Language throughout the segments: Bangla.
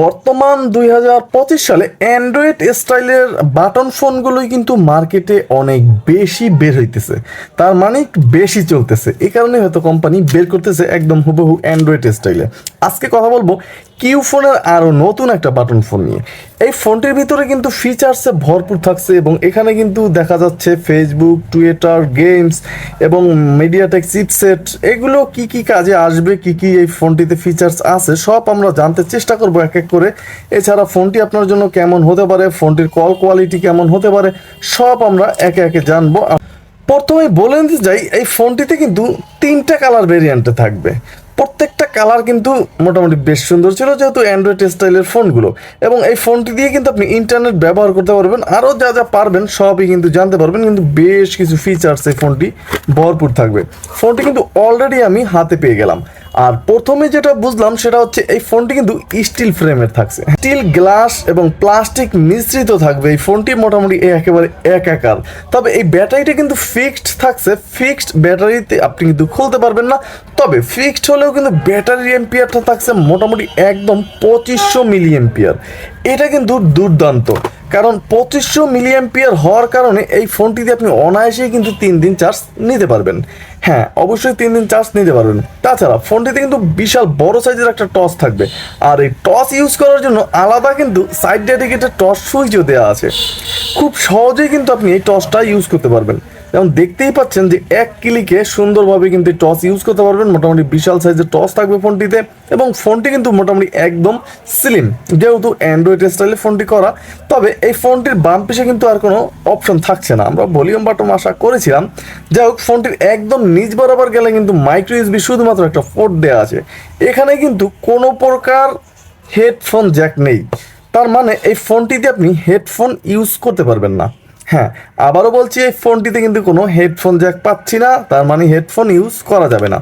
বর্তমান দুই হাজার পঁচিশ সালে অ্যান্ড্রয়েড স্টাইলের বাটন ফোনগুলোই কিন্তু মার্কেটে অনেক বেশি বের হইতেছে। তার মানে বেশি চলতেছে। এই কারণে হয়তো কোম্পানি বের করতেছে একদম হুবহু অ্যান্ড্রয়েড স্টাইলে। আজকে কথা বলব কিউ ফোনের আরও নতুন একটা বাটন ফোন নিয়ে। এই ফোনটির ভিতরে কিন্তু ফিচার্সে ভরপুর থাকছে এবং এখানে কিন্তু দেখা যাচ্ছে ফেসবুক টুইটার গেমস এবং মিডিয়াটেক চিপসেট এগুলো কি কি কাজে আসবে, কি কি এই ফোনটিতে ফিচার্স আছে, সব আমরা জানতে চেষ্টা করব এক এক করে। এছাড়া ফোনটি আপনার জন্য কেমন হতে পারে, ফোনটির কল কোয়ালিটি কেমন হতে পারে, সব আমরা একে একে জানব। প্রথমে বলে নিতে যাই এই ফোনটিতে কিন্তু তিনটা কালার ভেরিয়েন্টে থাকবে। প্রত্যেকটা কালার কিন্তু মোটামুটি বেশ সুন্দর ছিল, যেহেতু অ্যান্ড্রয়েড স্টাইলের ফোনগুলো। এবং এই ফোনটি দিয়ে কিন্তু আপনি ইন্টারনেট ব্যবহার করতে পারবেন, আরও যা যা পারবেন সবই কিন্তু জানতে পারবেন, কিন্তু বেশ কিছু ফিচার্স এই ফোনটি ভরপুর থাকবে। ফোনটি কিন্তু অলরেডি আমি হাতে পেয়ে গেলাম। আর প্রথমে যেটা বুঝলাম সেটা হচ্ছে এই ফোনটি কিন্তু স্টিল ফ্রেমের থাকছে। স্টিল গ্লাস এবং প্লাস্টিক মিশ্রিত থাকবে। এই ফোনটি মোটামুটি একেবারে একাকার। তবে এই ব্যাটারিটা কিন্তু ফিক্সড থাকছে। ফিক্সড ব্যাটারিতে আপনি কিন্তু খুলতে পারবেন না। তবে ফিক্সড হলেও কিন্তু ব্যাটারি এম্পিয়ারটা থাকছে মোটামুটি একদম পঁচিশশো মিলি এম্পিয়ার এটা কিন্তু দুর্দান্ত। কারণ পঁচিশশো মিলি এম্পিয়ার হওয়ার কারণে এই ফোনটিতে আপনি অনায়াসেই কিন্তু তিন দিন চার্জ নিতে পারবেন। হ্যাঁ অবশ্যই তিন দিন চার্জ নিতে পারবেন। তাছাড়া ফোনটিতে কিন্তু বিশাল বড় সাইজের একটা টস থাকবে। আর এই টস ইউজ করার জন্য আলাদা কিন্তু সাইড ডেডিকেটেড টস সুইচও দেওয়া আছে। খুব সহজেই কিন্তু আপনি এই টসটা ইউজ করতে পারবেন। যেমন দেখতেই পাচ্ছেন যে এক ক্লিকে সুন্দরভাবে কিন্তু টস ইউজ করতে পারবেন। মোটামুটি বিশাল সাইজের টস থাকবে ফোনটিতে এবং ফোনটি কিন্তু মোটামুটি একদম স্লিম যেহেতু অ্যান্ড্রয়েড স্টাইলে ফোনটি করা, তবে এই ফোনটির বাম পিছে কিন্তু আর কোনো অপশন থাকছে না। আমরা ভলিউম বাটন আশা করেছিলাম। যাই হোক, ফোনটির একদম নিচ বরাবর গেলে কিন্তু মাইক্রো ইউএসবি শুধুমাত্র একটা পোর্ট দেওয়া আছে। এখানে কিন্তু কোনো প্রকার হেডফোন জ্যাক নেই। তার মানে এই ফোনটিতে আপনি হেডফোন ইউজ করতে পারবেন না। হ্যাঁ আবারও বলছি, এই ফোনটিতে কিন্তু কোনো হেডফোন জ্যাক পাচ্ছি না, তার মানে হেডফোন ইউজ করা যাবে না।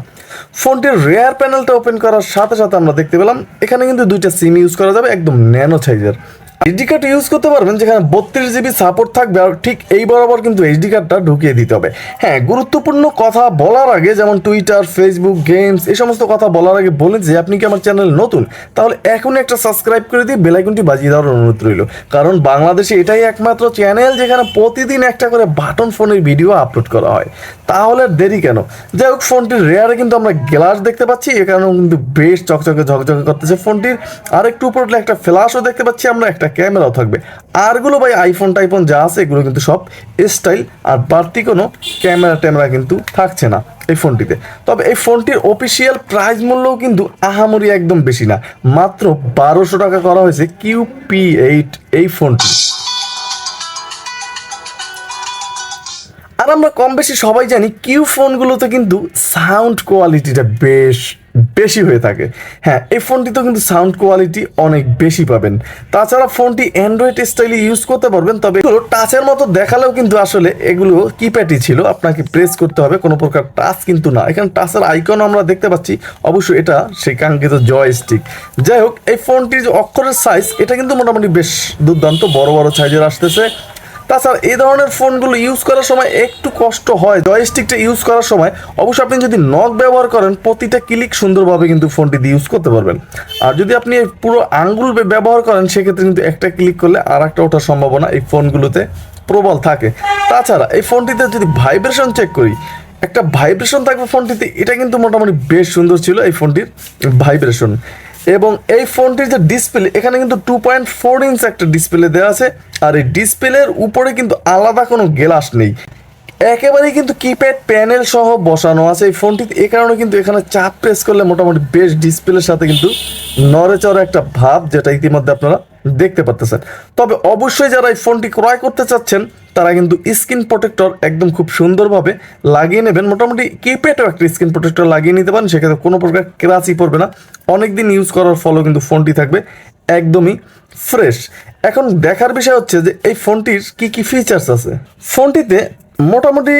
ফোনটির রেয়ার প্যানেলটা ওপেন করার সাথে সাথে আমরা দেখতে পেলাম, এখানে কিন্তু দুইটা সিম ইউজ করা যাবে, একদম ন্যানো সাইজের এইচডি কার্ড ইউজ করতে পারবেন, যেখানে বত্রিশ জিবি সাপোর্ট থাকবে আর ঠিক এই বরাবর কিন্তু এইচডি কার্ডটা ঢুকিয়ে দিতে হবে। হ্যাঁ গুরুত্বপূর্ণ কথা বলার আগে যেমন টুইটার ফেসবুক গেমস এই সমস্ত কথা বলার আগে বলে যে, আপনি কি আমার চ্যানেল নতুন? তাহলে এখনই একটা সাবস্ক্রাইব করে দিয়ে বেলাইকনটি বাজিয়ে দেওয়ার অনুরোধ রইল। কারণ বাংলাদেশে এটাই একমাত্র চ্যানেল যেখানে প্রতিদিন একটা করে বাটন ফোনের ভিডিও আপলোড করা হয়। তাহলে দেরি কেন? যাই হোক ফোনটির রেয়ারে কিন্তু আমরা গ্লাস দেখতে পাচ্ছি এ কারণে কিন্তু বেশ চকচকে ঝকঝকে করতেছে ফোনটির আর একটু উপর একটা ফ্ল্যাশও দেখতে পাচ্ছি আমরা, একটা ক্যামেরাও থাকবে। আরগুলো ভাই আইফোন টাইফোন যা আছে, এগুলো কিন্তু সব স্টাইল আর বাড়তি কোনো ক্যামেরা ট্যামেরা কিন্তু থাকছে না এই ফোনটিতে। তবে এই ফোনটির অফিসিয়াল প্রাইস মূল্যও কিন্তু আহামরি একদম বেশি না। মাত্র বারোশো টাকা করা হয়েছে কিউ পি এইট এই ফোনটি। আর আমরা কম বেশি সবাই জানি কিউ ফোনগুলোতে কিন্তু সাউন্ড কোয়ালিটিটা বেশ বেশি হয়ে থাকে। হ্যাঁ এই ফোনটিতেও কিন্তু সাউন্ড কোয়ালিটি অনেক বেশি পাবেন। তাছাড়া ফোনটি অ্যান্ড্রয়েড স্টাইলে ইউজ করতে পারবেন, তবে এগুলো টাচের মতো দেখালেও কিন্তু আসলে এগুলো কিপ্যাডই ছিল। আপনাকে প্রেস করতে হবে, কোনো প্রকার টাচ কিন্তু না। এখানে টাচের আইকন আমরা দেখতে পাচ্ছি। অবশ্যই এটা সেই কাঙ্ক্ষিত জয় স্টিক যাই হোক, এই ফোনটির যে অক্ষরের সাইজ এটা কিন্তু মোটামুটি বেশ দুর্দান্ত। বড় বড় সাইজের আসতেছে। তাছাড়া এই ধরনের ফোনগুলো ইউজ করার সময় একটু কষ্ট হয়। জয়স্টিকটা ইউজ করার সময় অবশ্যই আপনি যদি নখ ব্যবহার করেন, প্রতিটা ক্লিক সুন্দরভাবে কিন্তু ফোনটি দিয়ে ইউজ করতে পারবেন। আর যদি আপনি পুরো আঙ্গুল ব্যবহার করেন, সেক্ষেত্রে কিন্তু একটা ক্লিক করলে আর একটা ওঠার সম্ভাবনা এই ফোনগুলোতে প্রবল থাকে। তাছাড়া এই ফোনটিতে যদি ভাইব্রেশন চেক করি, একটা ভাইব্রেশন থাকবে ফোনটিতে এটা কিন্তু মোটামুটি বেশ সুন্দর ছিল এই ফোনটির ভাইব্রেশন এবং এই ফোনটির যে ডিসপ্লে এখানে কিন্তু টু পয়েন্ট ফোর ইঞ্চ একটা ডিসপ্লে দেওয়া আছে। আর এই ডিসপ্লের উপরে কিন্তু আলাদা কোনো গ্লাস নেই। একেবারেই কিন্তু কিপ্যাড প্যানেল সহ বসানো আছে এই ফোনটিতে। এ কারণে কিন্তু এখানে চাপ প্রেস করলে মোটামুটি বেশ ডিসপ্লের সাথে কিন্তু নড়ে চড়ে একটা ভাব, যেটা ইতিমধ্যে আপনারা দেখতে পারতেছেন। তবে অবশ্যই যারা এই ফোনটি ক্রয় করতে চাচ্ছেন, তারা কিন্তু স্ক্রিন প্রোটেক্টর একদম খুব সুন্দরভাবে লাগিয়ে নেবেন। মোটামুটি কিপ্যাডও একটা স্ক্রিন প্রোটেক্টর লাগিয়ে নিতে পারেন, সেক্ষেত্রে কোনো প্রকার ক্রাচই পড়বে না। অনেক দিন ইউজ করার ফলেও কিন্তু ফোনটি থাকবে একদমই ফ্রেশ এখন দেখার বিষয় হচ্ছে যে এই ফোনটির কি কি ফিচার্স আছে? ফোনটিতে মোটামুটি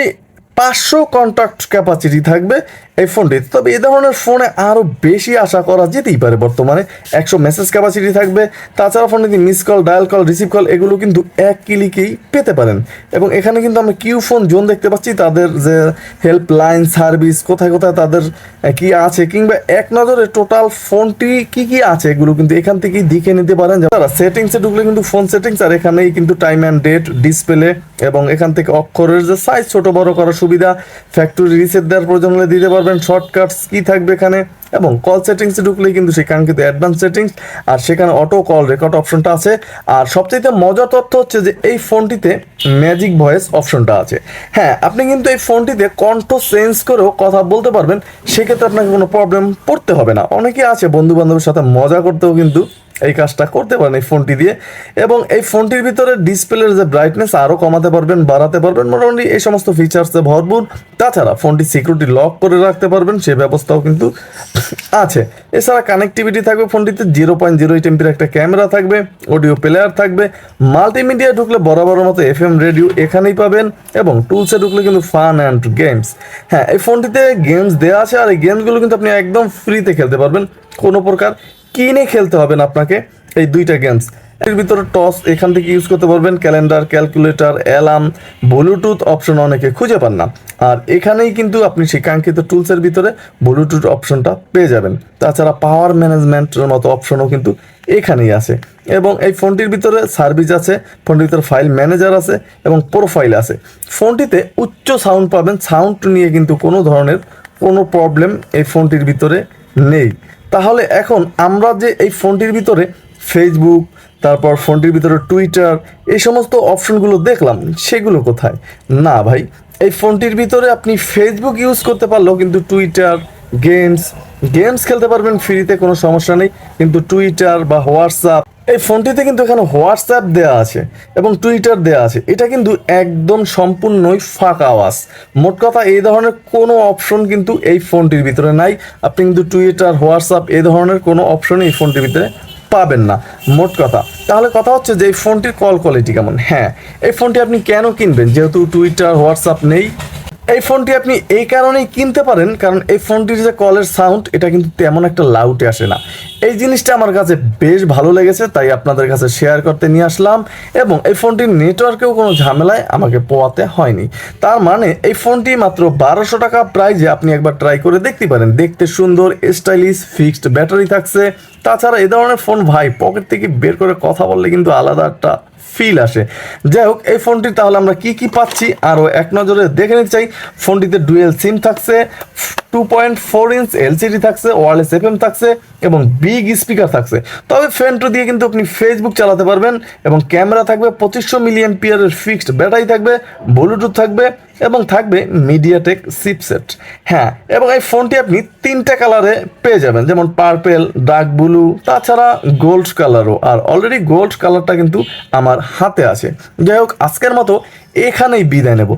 পাঁচশো কন্ট্যাক্ট ক্যাপাসিটি থাকবে এই ফোনটিতে তবে এই ধরনের ফোনে আরও বেশি আশা করা যেতেই পারে বর্তমানে। একশো মেসেজ ক্যাপাসিটি থাকবে। তাছাড়া ফোনে ফোনটিতে miss call dial call receive call এগুলো কিন্তু এক ক্লিকেই পেতে পারেন। এবং এখানে কিন্তু আমরা কিউ ফোন জোন দেখতে পাচ্ছি। তাদের যে হেল্পলাইন সার্ভিস কোথায় কোথায় তাদের কি আছে, কিংবা এক নজরে টোটাল ফোনটি কি কি আছে, এগুলো কিন্তু এখান থেকেই দেখে নিতে পারেন। যারা সেটিংসে ঢুকলে কিন্তু ফোন সেটিংস আর এখানেই কিন্তু টাইম অ্যান্ড ডেট ডিসপ্লে এবং এখান থেকে অক্ষরের যে সাইজ ছোট বড় করার সুবিধা ফ্যাক্টরি রিসেট দেওয়ার প্রয়োজন হলে দিতে পারবেন শর্টকাটস কি থাকবে এখানে, এবং কল সেটিংসে ঢুকলেই কিন্তু সেখানে কিন্তু অ্যাডভান্স সেটিংস আর সেখানে অটো কল রেকর্ড অপশনটা আছে। আর সবচেয়ে মজার তথ্য হচ্ছে যে এই ফোনটিতে ম্যাজিক ভয়েস অপশনটা আছে। হ্যাঁ আপনি কিন্তু এই ফোনটিতে কণ্ঠ চেঞ্জ করেও কথা বলতে পারবেন, সেক্ষেত্রে আপনাকে কোনো প্রবলেম পড়তে হবে না। অনেকে আছে বন্ধু বান্ধবের সাথে মজা করতেও কিন্তু এই কাজটা করতে পারেন এই ফোনটি দিয়ে। এবং এই ফোনটির ভিতরে ডিসপ্লের যে ব্রাইটনেস আরও কমাতে পারবেন, বাড়াতে পারবেন। মোটামুটি এই সমস্ত ফিচার্সে ভরপুর। তাছাড়া ফোনটি সিকিউরিটি লক করে রাখতে পারবেন, সে ব্যবস্থাও কিন্তু আছে। এছাড়া কানেক্টিভিটি থাকবে ফোনটিতে জিরো পয়েন্ট জিরো এইট এমপির একটা ক্যামেরা থাকবে অডিও প্লেয়ার থাকবে। মাল্টিমিডিয়া ঢুকলে বরাবর মতো এফ এম রেডিও এখানেই পাবেন এবং টুলসে ঢুকলে কিন্তু ফান অ্যান্ড গেমস হ্যাঁ এই ফোনটিতে গেমস দেওয়া আছে আর এই গেমসগুলো কিন্তু আপনি একদম ফ্রিতে খেলতে পারবেন। কোনো প্রকার কিনে খেলতে হবে না আপনাকে? এই দুইটা গেমস এর ভিতরে টস এখান থেকে ইউজ করতে পারবেন calendar calculator alarm bluetooth option অনেকে খুঁজে পান না। আর এখানেই কিন্তু আপনি সেই কাঙ্ক্ষিত টুলসের ভিতরে ব্লুটুথ অপশনটা পেয়ে যাবেন। তাছাড়া পাওয়ার ম্যানেজমেন্টের মতো অপশনও কিন্তু এখানেই আছে। এবং এই ফোনটির ভিতরে সার্ভিস আছে, ফোনটির ভিতরে ফাইল ম্যানেজার আছে এবং প্রোফাইল আছে। ফোনটিতে উচ্চ সাউন্ড পাবেন। সাউন্ড নিয়ে কিন্তু কোনো ধরনের কোনো প্রবলেম এই ফোনটির ভিতরে নেই। তাহলে এখন আমরা যে এই ফোনটির ভিতরে ফেসবুক তারপর ফোনটির ভিতরে টুইটার এই সমস্ত অপশনগুলো দেখলাম, সেগুলো কোথায়? না ভাই, এই ফোনটির ভিতরে আপনি ফেসবুক ইউজ করতে পারলেও কিন্তু টুইটার গেমস গেমস খেলতে পারবেন ফ্রিতে কোনো সমস্যা নেই। কিন্তু টুইটার বা হোয়াটসঅ্যাপ এই ফোনটিতে কিন্তু এখানে হোয়াটসঅ্যাপ দেওয়া আছে এবং টুইটার দেওয়া আছে। এটা কিন্তু একদম সম্পূর্ণই ফাঁকা আওয়াজ। মোট কথা, এই ধরনের কোনো অপশন কিন্তু এই ফোনটির ভিতরে নাই। আপনি কিন্তু টুইটার, হোয়াটসঅ্যাপ এই ধরনের কোনো অপশনই এই ফোনটির ভিতরে পাবেন না। মোট কথা, তাহলে কথা হচ্ছে যে এই ফোনটির কল কোয়ালিটি কেমন? হ্যাঁ এই ফোনটি আপনি কেন কিনবেন? যেহেতু টুইটার, হোয়াটসঅ্যাপ নেই। এই ফোনটি আপনি এই কারণেই কিনতে পারেন, কারণ এই ফোনটির যে কলের সাউন্ড, এটা কিন্তু তেমন একটা লাউটে আসে না। এই জিনিসটা আমার কাছে বেশ ভালো লেগেছে, তাই আপনাদের কাছে শেয়ার করতে নিয়ে আসলাম এবং এই ফোনটির নেটওয়ার্কেও কোনো ঝামেলায় আমাকে পোয়াতে হয়নি। তার মানে এই ফোনটি মাত্র বারোশো টাকা প্রাইজে আপনি একবার ট্রাই করে দেখতে পারেন। দেখতে সুন্দর স্টাইলিশ ফিক্সড ব্যাটারি থাকছে। তাছাড়া এ ধরনের ফোন ভাই পকেট থেকে বের করে কথা বললে কিন্তু আলাদা একটা ফিল আসে। যাই হোক এই ফোনটি তাহলে আমরা কি কি পাচ্ছি? আরও এক নজরে দেখে নিতে চাই। ফোনটিতে ডুয়েল সিম থাকছে। Two point four inch LCD থাকছে ওয়ারলেস এফএম থাকছে এবং বিগ স্পিকার থাকছে। তবে ফ্যানটো দিয়ে কিন্তু আপনি ফেসবুক চালাতে পারবেন এবং ক্যামেরা থাকবে পঁচিশশো মিলিয়ন পিয়ারের ফিক্সড ব্যাটারি থাকবে ব্লুটুথ থাকবে এবং থাকবে মিডিয়াটেক সিপসেট হ্যাঁ এবং এই ফোনটি আপনি তিনটা কালারে পেয়ে যাবেন, যেমন পার্পেল ডার্ক ব্লু তাছাড়া গোল্ড কালারও আর অলরেডি গোল্ড কালারটা কিন্তু আমার হাতে আছে। যাই হোক, আজকের মতো এখানেই বিদায় নেব।